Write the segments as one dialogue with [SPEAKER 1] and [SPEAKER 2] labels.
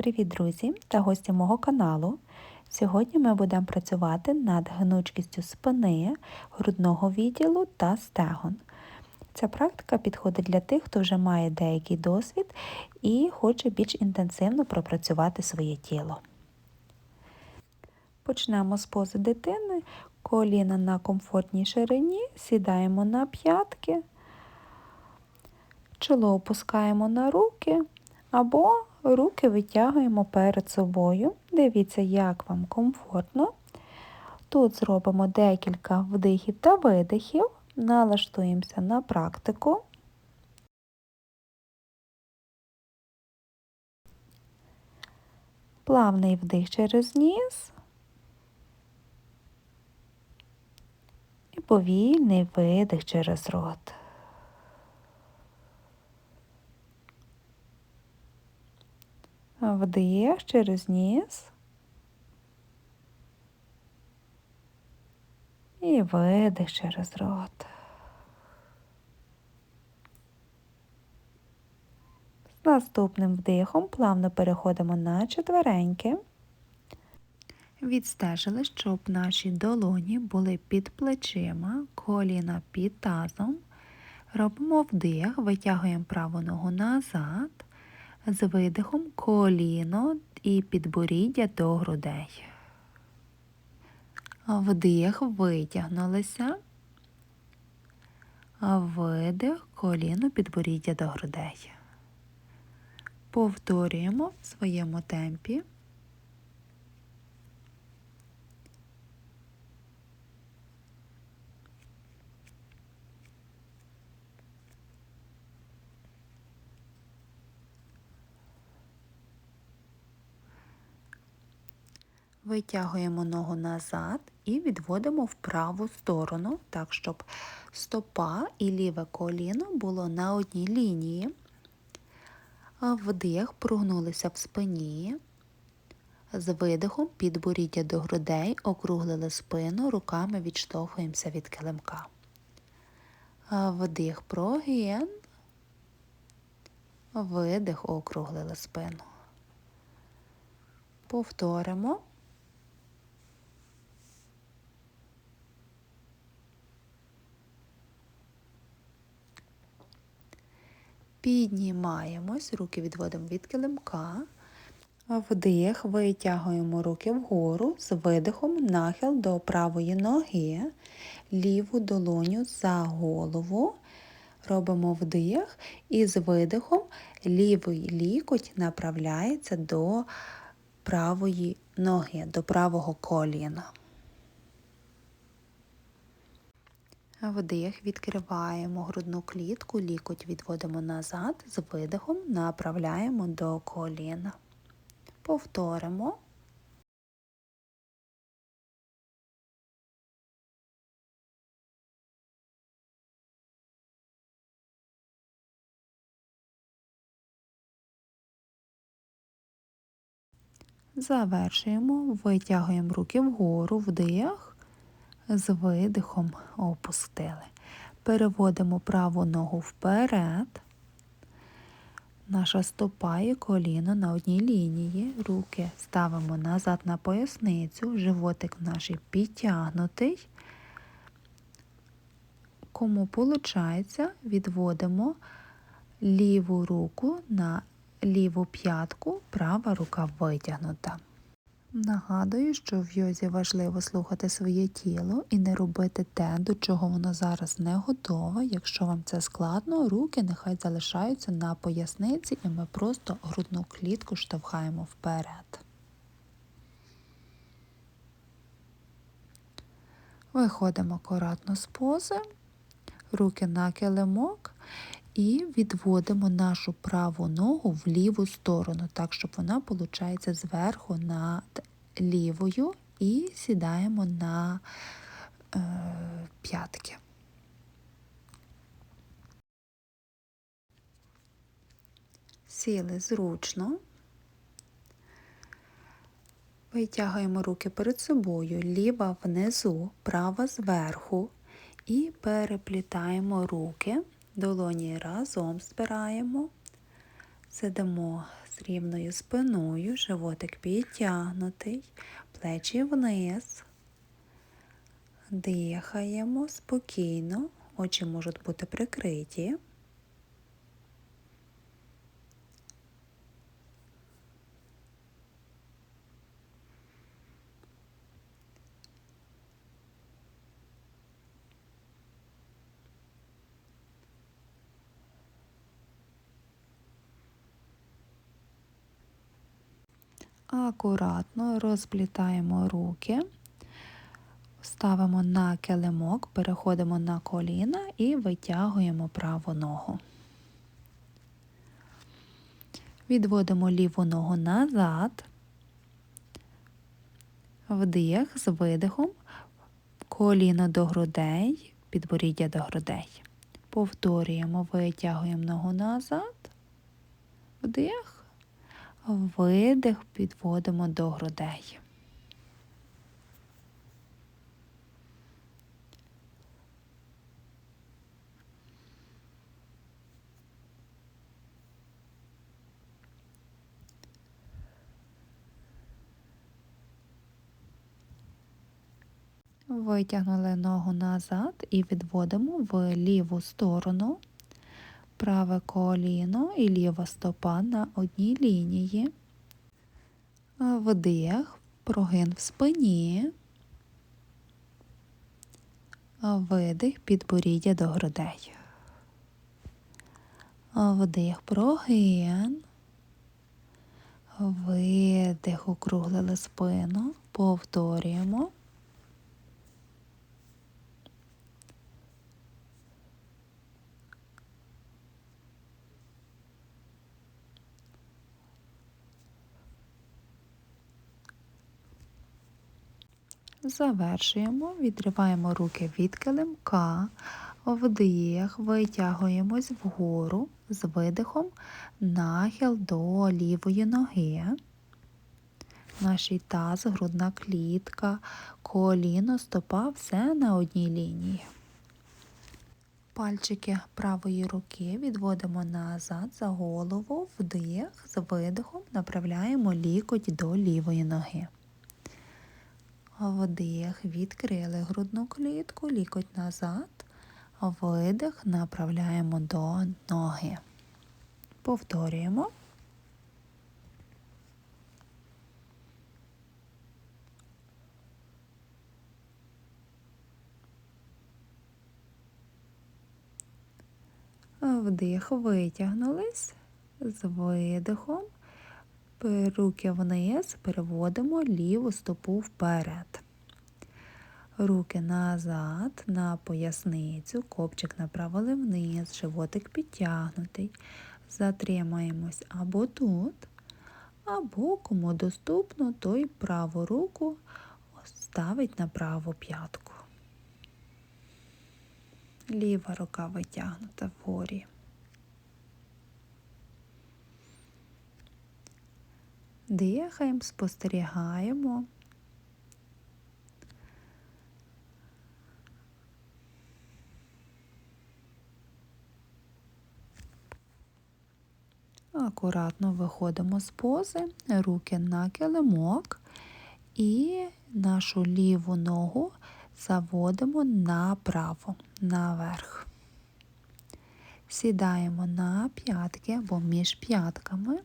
[SPEAKER 1] Привіт, друзі та гості мого каналу. Сьогодні ми будемо працювати над гнучкістю спини, грудного відділу та стегон. Ця практика підходить для тих, хто вже має деякий досвід і хоче більш інтенсивно пропрацювати своє тіло. Почнемо з пози дитини, коліна на комфортній ширині, сідаємо на п'ятки, чоло опускаємо на руки або руки витягуємо перед собою. Дивіться, як вам комфортно. Тут зробимо декілька вдихів та видихів, налаштуємося на практику. Плавний вдих через ніс і повільний видих через рот. Вдих через ніс. І видих через рот. З наступним вдихом плавно переходимо на четвереньки. Відстежили, щоб наші долоні були під плечима, коліна під тазом. Робимо вдих, витягуємо праву ногу назад з видихом коліно і підборіддя до грудей. Вдих, витягнулися. Видих, коліно, підборіддя до грудей. Повторюємо в своєму темпі. Витягуємо ногу назад і відводимо в праву сторону, так, щоб стопа і ліве коліно було на одній лінії. Вдих, прогнулися в спині. З видихом підборіддя до грудей, округлили спину, руками відштовхуємося від килимка. Вдих, прогін. Видих, округлили спину. Повторимо. Піднімаємось, руки відводимо від килимка. Вдих, витягуємо руки вгору з видихом нахил до правої ноги, ліву долоню за голову. Робимо вдих і з видихом лівий лікоть направляється до правої ноги, до правого коліна. Вдих, відкриваємо грудну клітку, лікоть відводимо назад, з видихом направляємо до коліна. Повторимо. Завершуємо, витягуємо руки вгору, вдих з видихом опустили. Переводимо праву ногу вперед. Наша стопа і коліно на одній лінії. Руки ставимо назад на поясницю, животик наш підтягнутий. Кому виходить, відводимо ліву руку на ліву п'ятку, права рука витягнута. Нагадую, що в йозі важливо слухати своє тіло і не робити те, до чого воно зараз не готове. Якщо вам це складно, руки нехай залишаються на поясниці, і ми просто грудну клітку штовхаємо вперед. Виходимо акуратно з пози, руки на килимок і відводимо нашу праву ногу в ліву сторону, так, щоб вона, виходить, зверху над лівою і сідаємо на е, п'ятки. Сіли зручно. Витягуємо руки перед собою, ліва внизу, права зверху і переплітаємо руки. Долоні разом збираємо, сидимо рівною спиною, животик підтягнутий, плечі вниз. Дихаємо спокійно, очі можуть бути прикриті. Акуратно розплітаємо руки, ставимо на килимок, переходимо на коліна і витягуємо праву ногу. Відводимо ліву ногу назад, вдих з видихом, коліно до грудей, підборіддя до грудей. Повторюємо, витягуємо ногу назад, вдих. Видих підводимо до грудей. Витягнули ногу назад і відводимо в ліву сторону праве коліно і ліва стопа на одній лінії, вдих, прогин в спині, видих підборіддя до грудей. Вдих, прогин, видих, округлили спину, повторюємо. Завершуємо, відриваємо руки від килимка, вдих, витягуємось вгору з видихом, нахил до лівої ноги. Наш таз, грудна клітка, коліно, стопа все на одній лінії. Пальчики правої руки відводимо назад за голову, вдих, з видихом направляємо лікоть до лівої ноги. Вдих, відкрили грудну клітку, лікоть назад, видих, направляємо до ноги. Повторюємо. Вдих, витягнулись з видихом руки вниз, переводимо ліву стопу вперед. Руки назад, на поясницю, копчик направили вниз, животик підтягнутий. Затримаємось або тут, або кому доступно, той праву руку ставить на праву п'ятку. Ліва рука витягнута вгорі. Дихаємо, спостерігаємо. Акуратно виходимо з пози, руки на килимок і нашу ліву ногу заводимо направо, наверх. Сідаємо на п'ятки або між п'ятками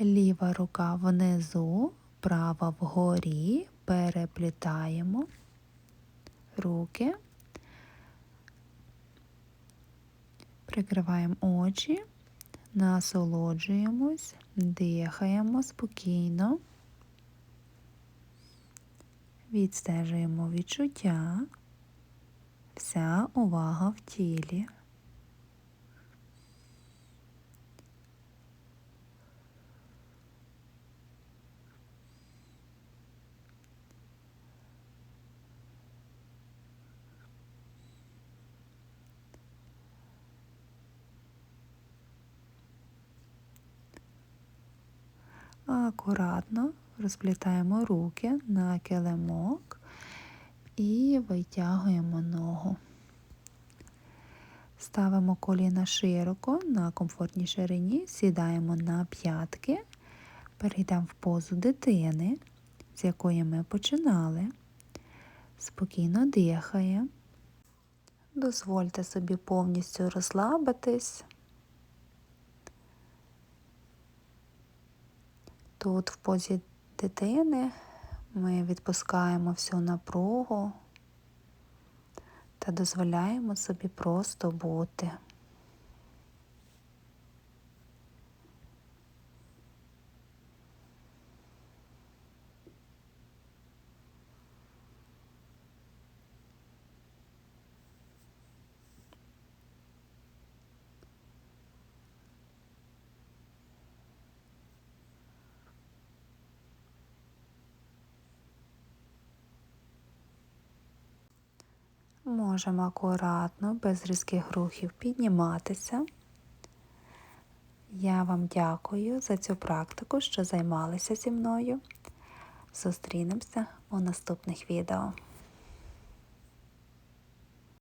[SPEAKER 1] ліва рука внизу, права вгорі, переплітаємо. Руки, прикриваємо очі, насолоджуємось, дихаємо спокійно, відстежуємо відчуття, вся увага в тілі. Акуратно розплітаємо руки на килимок і витягуємо ногу. Ставимо коліна широко на комфортній ширині, сідаємо на п'ятки, перейдемо в позу дитини, з якої ми починали. Спокійно дихає. Дозвольте собі повністю розслабитись. Тут в позі дитини ми відпускаємо всю напругу та дозволяємо собі просто бути. Можемо акуратно, без різких рухів підніматися. Я вам дякую за цю практику, що займалися зі мною. Зустрінемося у наступних відео.